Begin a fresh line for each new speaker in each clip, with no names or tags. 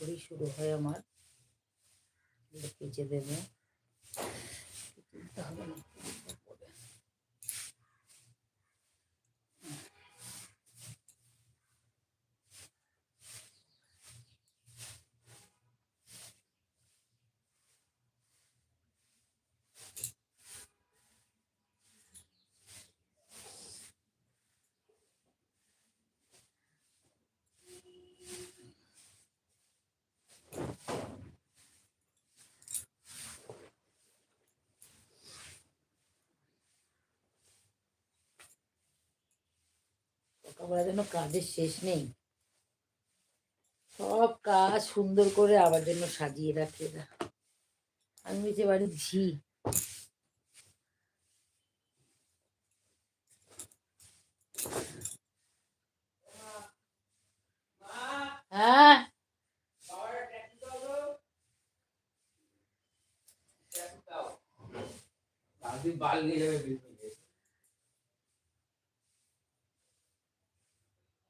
করেই শুরু হয় আমার। লিখে দেবো। হবে না পরে। সকালবেলা যেন কাজের শেষ নেই। সব কাজ সুন্দর করে আবার জন্য সাজিয়ে রাখে এরা। আমি বলছি বাড়ি ঝি। হ্যাঁ?
বাল নিয়ে যাবে পিকনিকে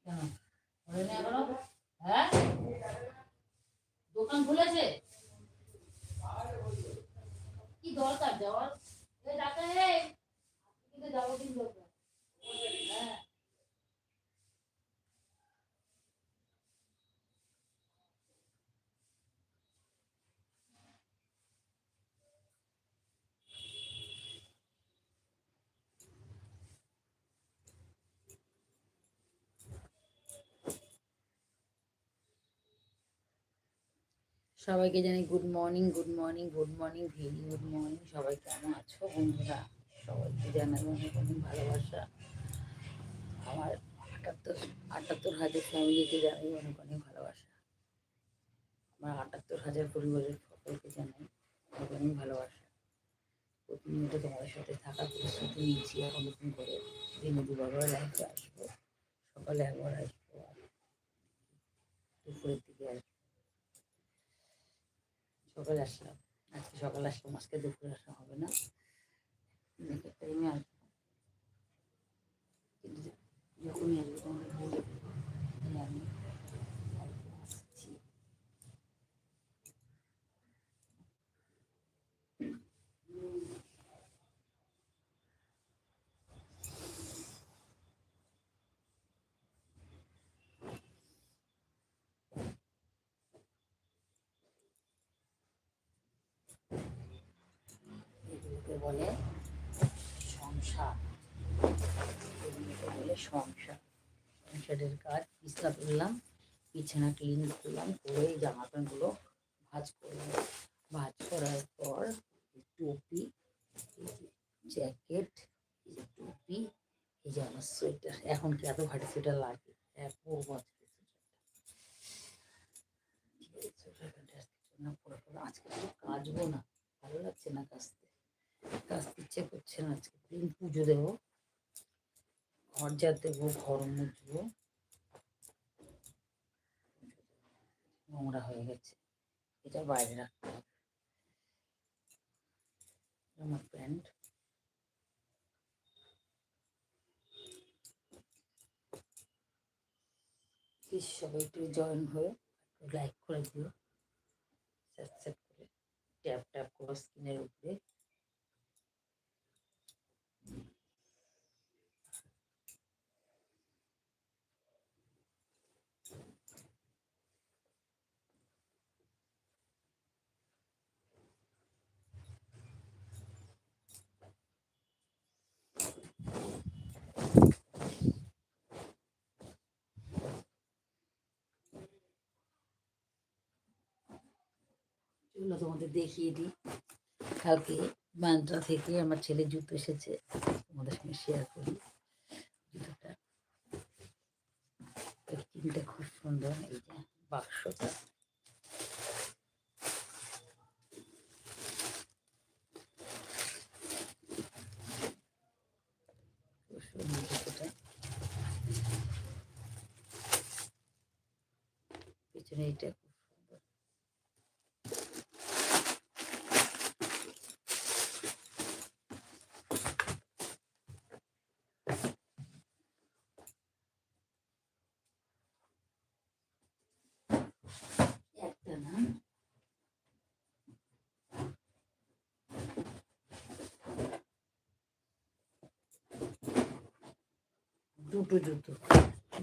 কেন হয়নি এখনও হ্যাঁ? দোকান খুলেছে? কি দরকার যাওয়ার ডাক্তার যাব কিন্তু সবাইকে জানাই good morning good morning good morning very good morning সবাই কেমন আছো বন্ধুরা? সবাইকে জানাই অনেক অনেক ভালোবাসা। আমার আটাত্তর আটাত্তর হাজার ফ্যামিলিকে জানাই অনেক অনেক ভালোবাসা। আমার আটাত্তর হাজার পরিবারের সকলকে জানাই অনেক অনেক ভালোবাসা। প্রতিনিয়ত তোমাদের সাথে থাকার প্রস্তুতি নিয়েছি এখন নতুন করে দিনে দুবার লাইফে আসব, সকালে একবার আসব দুপুরের দিকে আসব। সকালে আসলাম। আজকে সকালে আসলাম আজকে দুপুরে আসা হবে না। টাইমে আসব কিন্তু যখনই আসব তোমাকে বলে দেবো যে আমি কালকে আসছি এগুলোকে বলে সংসার বলে সংসার সংসারের কাজ তুললাম, বিছানা ক্লিন করলাম, করে জামা প্যান্টগুলো ভাঁজ করলাম। ভাঁজ করার পর টুপি জ্যাকেট টুপি, এই যে আমার সোয়েটার এখন কি এত ভারী সোয়েটার লাগে? হ্যাঁ পরবো আজকে সোয়েটারটা না, ভালো লাগছে না কাচতে। কাচতে ইচ্ছে করছে না, আজকে দিন পুজো দেবো। ঘর যা দেবো, ঘর মুছবো। নোংরা হয়ে গেছে। এটা বাইরে রাখতে হবে। আমার প্যান্ট। সবাই একটু জয়েন হয়ে লাইক করে দিও। সাবস্ক্রাইব করে, ট্যাপ ট্যাপ করো স্ক্রিনের উপরে। চলো তোমাদের দেখিয়ে দিই। কালকে বান্দ্রা থেকে আমার ছেলে জুতো এসেছে, তোমাদের সঙ্গে শেয়ার করি জুতোটা। খুব সুন্দর, এই যে বাক্সটা খুব সুন্দর জুতোটা পিছনে এইটা খুব সুন্দর একটা দুটো জুতো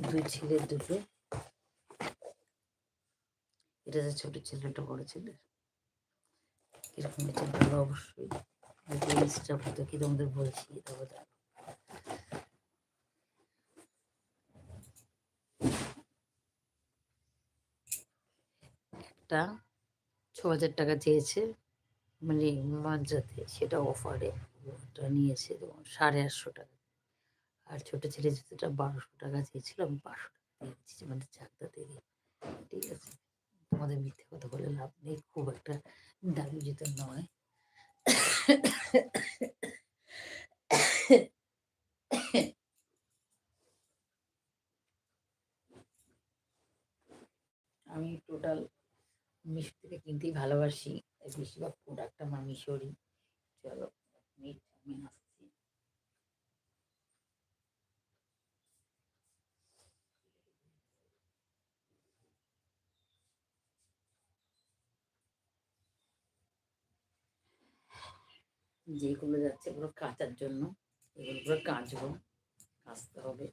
দুই ছেলের দুটো। এটা যে ছোট ছেলেটা, বড় ছেলে কীরকম হয়েছে? ভালো অবশ্যই। ইনস্টা ফটো কি তোমাদের বলছি? তবে। একটা ছ হাজার টাকা চেয়েছে মানে মাঝরাতে সেটা অফারে নিয়েছে সাড়ে আটশো টাকা। আর ছোট ছেলে জুতোটা বারোশো টাকা চেয়েছিল, আমি পাঁচশো টাকা দিয়েছি মানে চারটা থেকে ঠিক আছে? তোমাদের মিথ্যে কথা বলে লাভ নেই, খুব একটা দামি জুতো নয়। আমি টোটাল মিশো থেকে কিনতেই ভালোবাসি বেশিরভাগ প্রোডাক্ট আমার মিশোরই। চলো আমি যেগুলো যাচ্ছে, এগুলো কাচার জন্য, এগুলো পুরো কাচবো, কাচতে হবে।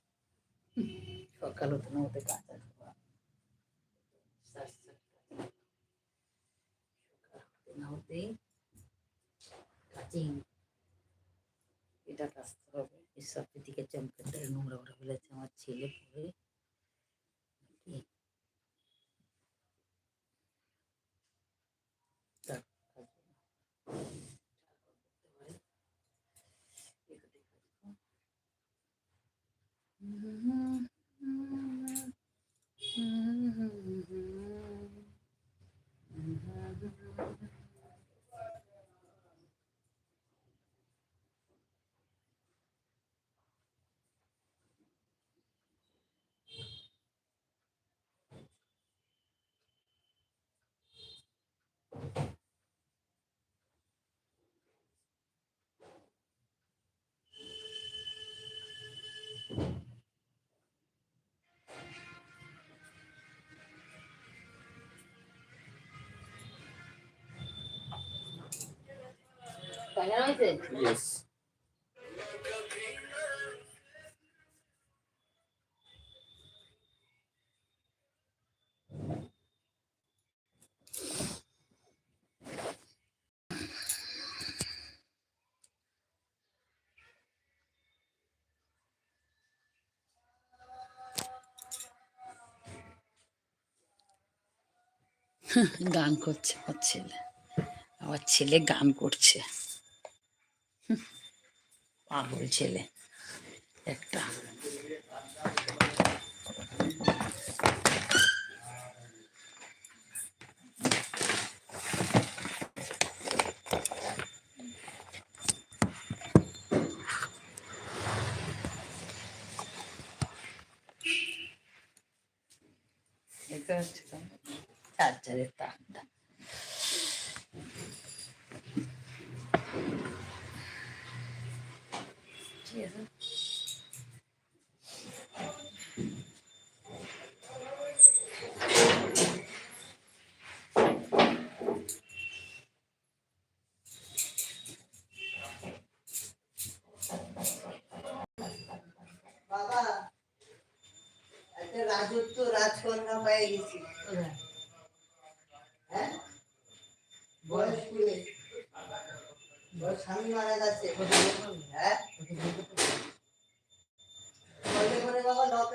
সকাল হতে না হতে কাঁচা দেবো সার সার হতে কাচিং। এটা কাচতে হবে। সবের দিকে চমকাটা নোংরা করে ফেলেছে আমার ছেলে পরে। Mm-hmm. কেমন হয়েছে
ইয়েস
গান করছে আমার ছেলে। আমার ছেলে গান করছে। পাগল ছেলে একটা দেখতে পাচ্ছ তো? চার্জারের তারটা ঠিক আছে
বাবা একটা রাজত্ব রাজকন্যা পেয়ে গেছি
কোথায়?
হ্যাঁ বয়স কুড়ে ওর স্বামী মারা গেছে
কোথায় বের করবে?
হ্যাঁ
কোথায় বের করবে?
বলে করে বাবা লটারি খুলাই গেল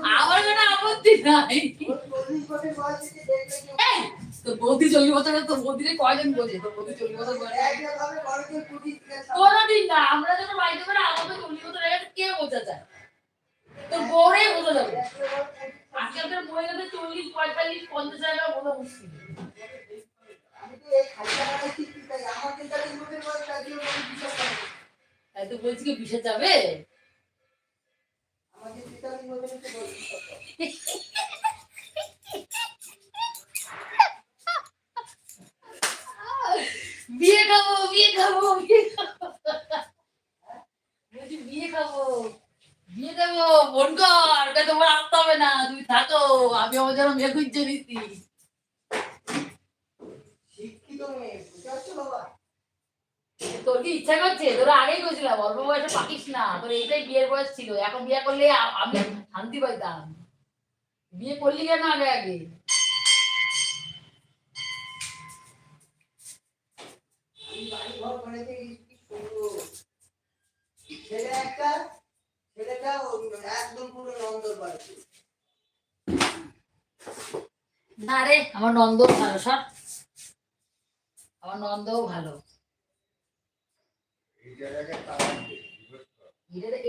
তো
বৌদি চল্লিশ বছর তো বৌদিরে কয়জন বোঝে তো আমরা যখন বাড়িতে করে আমাকে চল্লিশ বছর হয়ে কে বোঝা যায় তোর বউরেই বোঝা যাবে আজকালকার মহিলাদের চল্লিশ পঁয়তাল্লিশ পঞ্চাশ হাজার
তো তাই
তো বলছি কি বিষে যাবে
আমাদের যে ইসলামিক মধ্যে তো বলছি কত।
বিয়ে খাব বিয়ে খাব বিয়ে খাব বলছি বিয়ে খাব বিয়ে দেবো ফোন কর তা তোমার আসতে হবে না তুমি থাকো জন্য মেয়ে খুঁজছে নিতি।
শিক্ষিত মেয়ে বুঝতে পারছ বাবা?
তোর কি ইচ্ছা করছে? তোরা আগেই করেছিলাম অল্প বয়সে পাকিস না। তোর এইটাই বিয়ের বয়স ছিল। এখন বিয়ে করলে আমি শান্তি পাইতাম। বিয়ে করলি কেন আগে আগে?
আমি বাড়ি ঘর বানাইতে গেছি কি সুন্দর। ছেলে একটা ছেলেটা একদম পুরো নন্দর বাড়ি
না রে আমার নন্দও ভালো সব আমার নন্দও ভালো।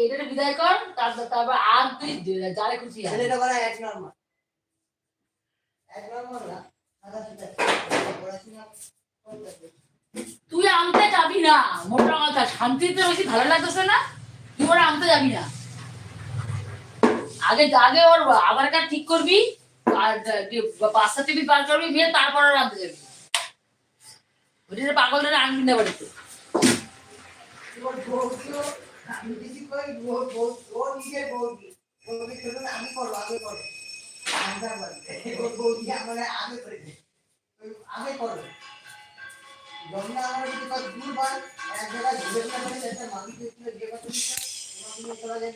এটারে বিদায় কর তারপর তারপর আর তুই যারে খুশি
এক না।
তুই আনতে যাবি না মোটা কথা শান্তিতে বেশি ভালো লাগতেছে না? তুই ওরা আনতে যাবি না। আগে আগে ওর আধার কার্ড ঠিক করবি? আর পাঁচ সার্টিফিকেট বার করবি বিয়ে তারপর আনতে যাবি। ওটা পাগল ধরে আনবি না বাড়িতে?
আগে করব বউকে আমার করে দূর বার এক জায়গায় ঘুরে একটা তোমাকে চলা যায়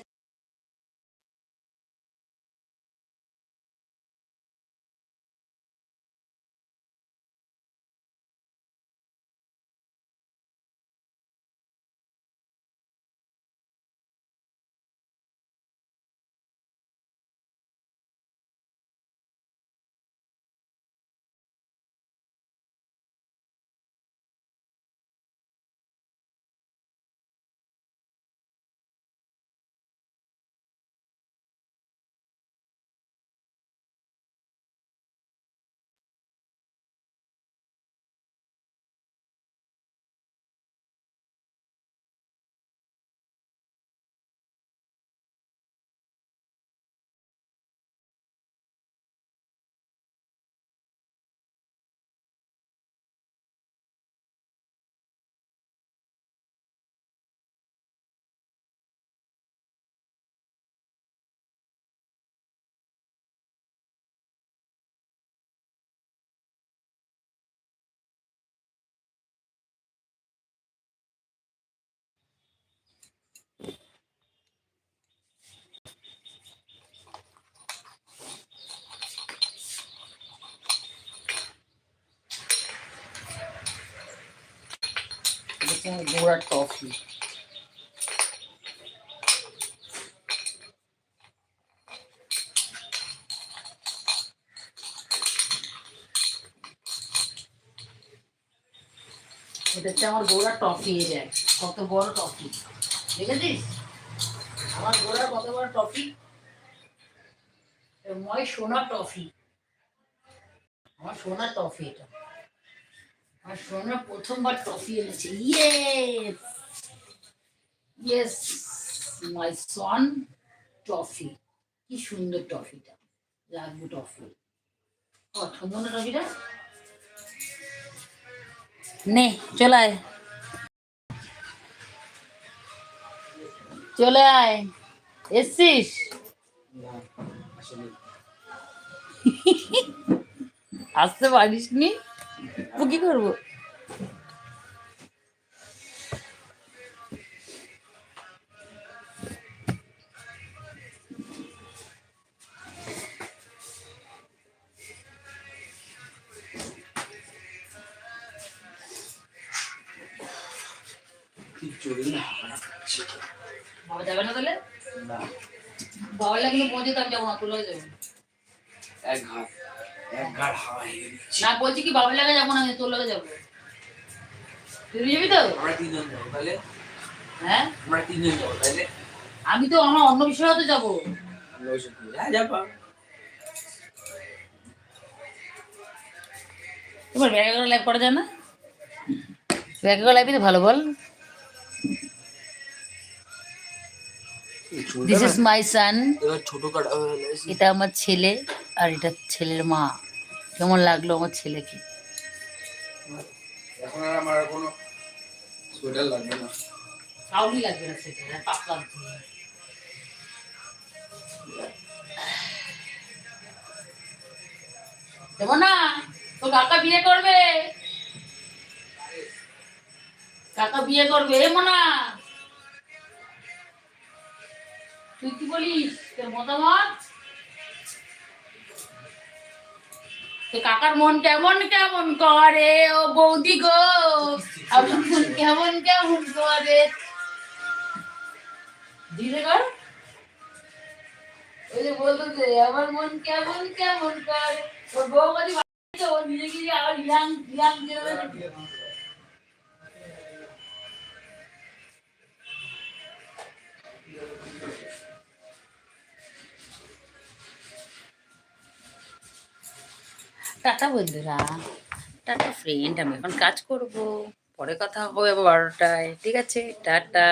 গোড়ার টফি এটা হচ্ছে আমার গোড়া টফি এই দেখ, কত বড় টফি দেখেছিস? আমার গোড়া কত বড় টফি ময় সোনার টফি আমার সোনার টফি এটা। আমার সোনা প্রথমবার টফি এনেছে। Yes yes my son toffee কি সুন্দর টফিটা রাখব ও সুন্দর না টফিটা নে চলে আয়। চলে আয়। এসছিস? আসতে পারিস নি কি করব? বাবা যাবে না তাহলে?
না।
বাবার লাগলে পৌঁছে তার যাব না তুলে যাব।
এক ঘাট
না বলছি কি বাবার লাগে যাব না তোর লাগে যাব? তুই যাবি তো?
আমরা তিনজন যাব তাহলে?
হ্যাঁ?
আমরা তিনজন যাব তাহলে?
আমি তো আমার অন্য বিষয়ে তো যাব
হ্যাঁ যাব
তোমার ব্যাগে করে লাইভ করা যায় না? ব্যাগে করে লাইভই তো ভালো বল। দিস ইজ মাই সান এটা আমার ছেলে আর এটা ছেলের মা। কেমন লাগল আমার ছেলেকে?
এখন আর আমার কোনো সোয়েটার লাগবে না।
কাউরি লাগবে না সেটা পাতলা দেবো না তো কাকা বিয়ে করবে। কাকা বিয়ে করবে এ মোনা। তুই কি বলিস? তোর মতামত? কাকার মন কেমন কেমন করে? ও বৌদি গো। আমার মন কেমন কেমন করে? ধীরে কর। ওই যে বলতো যে, আমার মন কেমন কেমন করে? ওর বউ কাজে নিজে গিয়ে আবার ইয়াং ইয়াং জেনারেশন টাটা বন্ধুরা। টাটা ফ্রেন্ড আমি এখন কাজ করব। পরে কথা হবে বারোটায়। ঠিক আছে, টাটা।